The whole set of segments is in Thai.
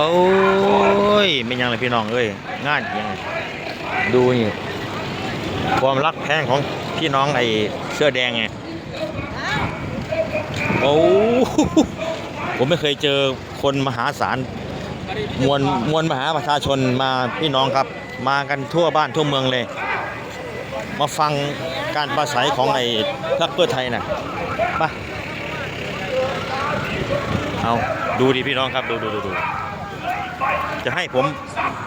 โอ้ยไม่ยังเลยพี่น้องเอ้ยงานยังดูนี่ความรักแพงของพี่น้องไอ้เสื้อแดงไงโอ้ผมไม่เคยเจอคนมหาศาลมวลมวลมหาประชาชนมาพี่น้องครับ มากันทั่วบ้านทั่วเมืองเลย มาฟังการปราศัยของไอ้พรรคเพื่อไทยน่ะไปเอาดูดิพี่น้องครับ ดูดูดูดู จะให้ผม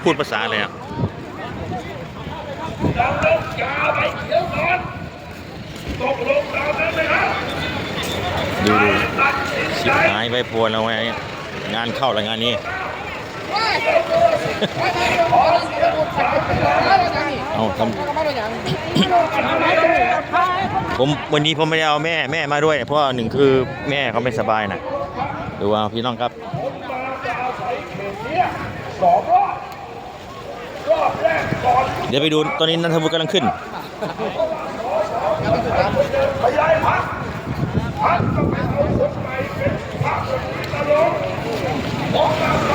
พูดภาษาอะไรอะดูดูชิบหายไปพวนแล้วไงงานเข้าแล้วงานนี้เอาทำผมวันนี้ผมไม่ได้เอาแม่แม่มาด้วย เพราะว่าหนึ่งคือแม่เขาไม่สบายนะดูเอาพี่น้องครับ เดี๋ยวไปดูตอนนี้นันทวุฒิกำลังขึ้น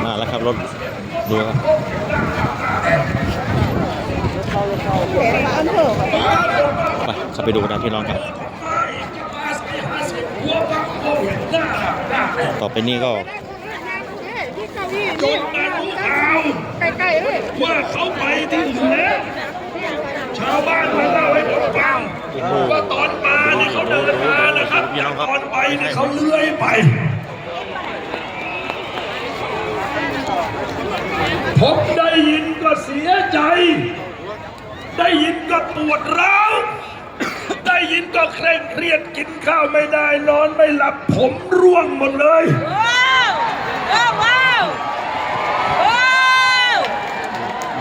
มาแล้วครับรถดูครับไปข้าไปดูกันนะพี่น้องครับต่อไปนี้ก็ ใกล้ๆเลยว่าเขาไปที่ถึงแล้ว ชาวบ้านมาเล่าให้ผมฟังว่าตอนมาเนี่ยเขาเดินมานะครับแต่ตอนไปเนี่ยเขาเลื้อยไป ผมได้ยินก็เสียใจ ได้ยินก็ปวดร้าวได้ยินก็เคร่งเครียดกินข้าวไม่ได้นอนไม่หลับผมร่วงหมดเลย ว้าวว้าวว้าวว้าว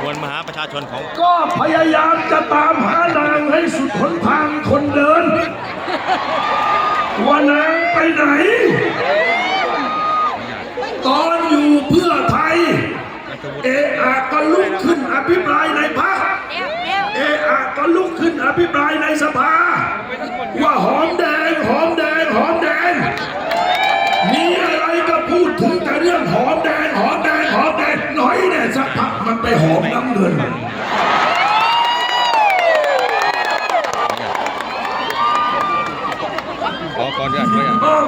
มวลมหาประ ชาชนของ ก็พยายามจะตามหานางให้สุดหนทางคนเดิน ว่านางไปไหน ตอนอยู่เพื่อไทย เออะก็ลุกขึ้นอภิปรายในพักเดี๋ยวเดี๋ยวเออะก็ลุกขึ้นอภิปรายในสภา ว่าหอมแดงหอมแดงหอมแดงมีอะไรก็พูดถึงแต่เรื่องหอมแดง ไปหอมน้ำเงิน ขอขออนุญาตขออนุญาตอ้าว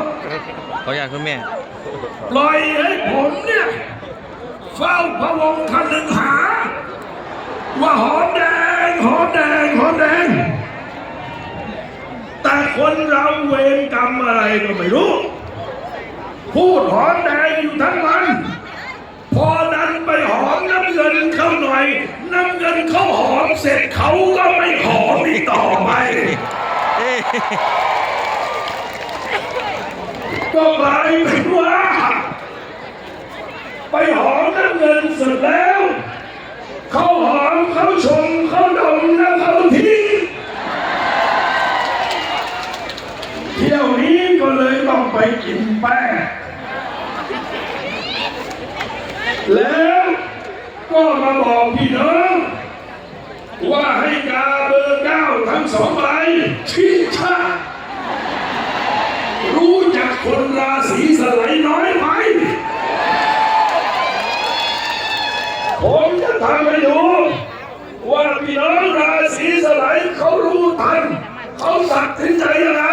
ขออนุญาตคุณแม่ ปล่อยให้ผมเนี่ย เฝ้าพระวงศ์คันหนึ่งหา ว่าหอมแดงหอมแดงหอมแดง แต่คนเราเวรกรรมอะไรก็ไม่รู้ พูดหอมแดงอยู่ทั้งวัน พอดันไปหอมน้ำเงินเข้าห น้ำเงินเขาหอมเสร็จเขาก็ไม่หอมอีกต่อไป ก็กลายเป็นว่า ไปหอมน้ำเงินเสร็จแล้ว เขาหอมเขาชมเขาดมแล้วเขาทิ้งเที่ยวนี้ก็เลยต้องไปกินแป้งแล้ว ก็มาบอกพี่น้องว่าให้กาเบอร์เก้าทั้งสองใบชี้ชารู้จักคนราศีสไลน้อยไหม ผมจะทำให้ดูว่าพี่น้องราศีสไลเขารู้ทัน เขาตัดสินใจยังไง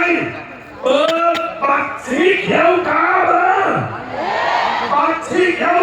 เปิดบัตรสีเขียวกัน